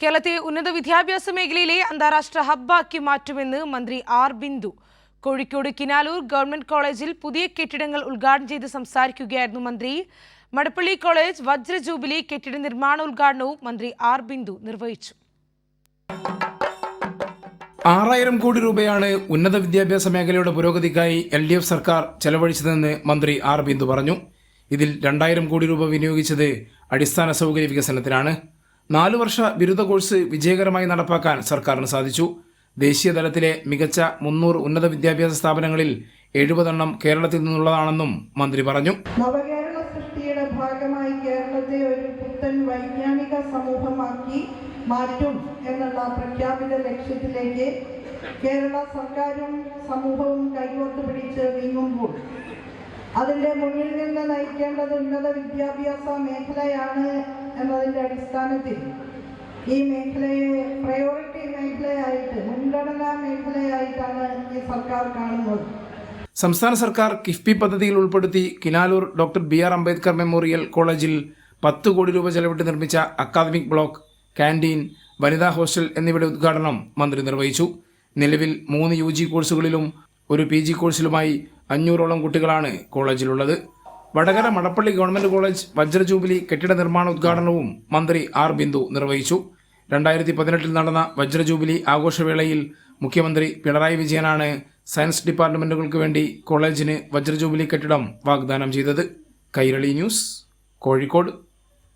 കേരളത്തെ ഉന്നത വിദ്യാഭ്യാസ മേഖലയിലെ അന്താരാഷ്ട്ര ഹബ്ബാക്കി മാറ്റുമെന്ന് മന്ത്രി ആർ ബിന്ദു. കോഴിക്കോട് കിനാലൂർ ഗവൺമെന്റ് കോളേജിൽ പുതിയ കെട്ടിടങ്ങൾ ഉദ്ഘാടനം ചെയ്ത് സംസാരിക്കുകയായിരുന്നു മന്ത്രി. മടപ്പള്ളി കോളേജ് വജ്ര ജൂബിലി കെട്ടിട നിർമ്മാണ ഉദ്ഘാടനവും മന്ത്രി ആർ ബിന്ദു നിർവഹിച്ചു. ആറായിരം കോടി രൂപയാണ് ഉന്നത വിദ്യാഭ്യാസ മേഖലയുടെ പുരോഗതിക്കായി എൽ ഡി എഫ് സർക്കാർ ചെലവഴിച്ചതെന്ന് മന്ത്രി ആർ ബിന്ദു പറഞ്ഞു. ഇതിൽ രണ്ടായിരം കോടി രൂപ വിനിയോഗിച്ചത് അടിസ്ഥാന സൗകര്യ വികസനത്തിനാണ്. നാലു വർഷ ബിരുദ കോഴ്സ് വിജയകരമായി നടപ്പാക്കാൻ സർക്കാരിന് സാധിച്ചു. ദേശീയ തലത്തിലെ മികച്ച മുന്നൂറ് ഉന്നത വിദ്യാഭ്യാസ സ്ഥാപനങ്ങളിൽ എഴുപതെണ്ണം കേരളത്തിൽ നിന്നുള്ളതാണെന്നും മന്ത്രി പറഞ്ഞു. നവകേരള സൃഷ്ടിയുടെ ഭാഗമായി കേരളത്തെ ഒരു പുത്തൻ വൈജ്ഞാനിക സമൂഹമാക്കി മാറ്റും എന്നുള്ള പ്രഖ്യാപിത ലക്ഷ്യത്തിലേക്ക് കേരള സർക്കാരും സമൂഹവും കൈകോർത്ത് പിടിച്ച് നീങ്ങുമ്പോൾ അതിന്റെ മുന്നിൽ നിന്ന് നയിക്കേണ്ടത് ഉന്നത വിദ്യാഭ്യാസ മേഖലയാണ് എന്നതിന്റെ അടിസ്ഥാനത്തിൽ ഈ മേഖലയെ പ്രയോറിറ്റി മേഖലയായിട്ട് മുൻഗണനാ മേഖലയായിട്ടാണ് ഈ സർക്കാർ കാണുന്നത്. സംസ്ഥാന സർക്കാർ കിഫ്ബി പദ്ധതിയിൽ ഉൾപ്പെടുത്തി Kinalur doctor B R Ambedkar memorial കോളേജിൽ പത്ത് കോടി രൂപ ചെലവിട്ട് നിർമ്മിച്ച അക്കാദമിക് ബ്ലോക്ക് കാന്റീൻ വനിതാ ഹോസ്റ്റൽ എന്നിവയുടെ ഉദ്ഘാടനം മന്ത്രി നിർവഹിച്ചു. നിലവിൽ മൂന്ന് യു കോഴ്സുകളിലും ഒരു പി കോഴ്സിലുമായി അഞ്ഞൂറോളം കുട്ടികളാണ് കോളേജിലുള്ളത്. വടകര മടപ്പള്ളി ഗവൺമെന്റ് കോളേജ് വജ്രജൂബിലി കെട്ടിട നിർമ്മാണ ഉദ്ഘാടനവും മന്ത്രി ആർ ബിന്ദു നിർവഹിച്ചു. രണ്ടായിരത്തി പതിനെട്ടിൽ നടന്ന വജ്രജൂബിലി ആഘോഷവേളയിൽ മുഖ്യമന്ത്രി പിണറായി വിജയനാണ് സയൻസ് ഡിപ്പാർട്ട്മെന്റുകൾക്ക് വേണ്ടി കോളേജിന് വജ്രജൂബിലി കെട്ടിടം വാഗ്ദാനം ചെയ്തത്. കൈരളി ന്യൂസ് കോഴിക്കോട്.